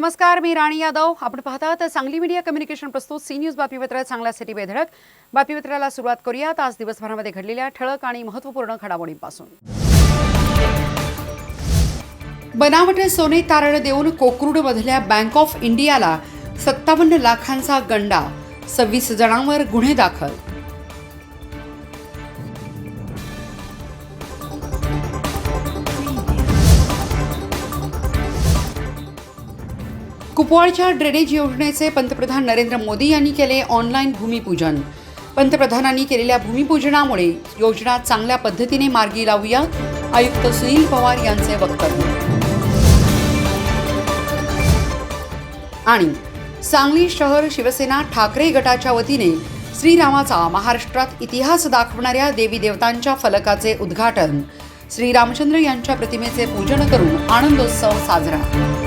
नमस्कार मी राणी यादव. आपण पाहतात सांगली मीडिया कम्युनिकेशन प्रस्तुत सी न्यूज बातमीपत्रात चांगल्यासाठी बेधडक. बातमीपत्राला सुरुवात करूयात. आज दिवसभरामध्ये घडलेल्या ठळक आणि महत्त्वपूर्ण घडामोडींपासून. बनावट सोने तारण देऊन कोकरूडमधल्या बँक ऑफ इंडियाला सत्तावन्न लाखांचा गंडा. सव्वीस जणांवर गुन्हे दाखल. कुपवाडच्या ड्रेनेज योजनेचे पंतप्रधान नरेंद्र मोदी यांनी केले ऑनलाईन भूमिपूजन. पंतप्रधानांनी केलेल्या भूमिपूजनामुळे योजना चांगल्या पद्धतीने मार्गी लावूया आयुक्त सुनील पवार यांचे वक्तव्य. आणि सांगली शहर शिवसेना ठाकरे गटाच्या वतीने श्रीरामाचा महाराष्ट्रात इतिहास दाखवणाऱ्या देवी देवतांच्या फलकाचे उद्घाटन. श्रीरामचंद्र यांच्या प्रतिमेचे पूजन करून आनंदोत्सव साजरा.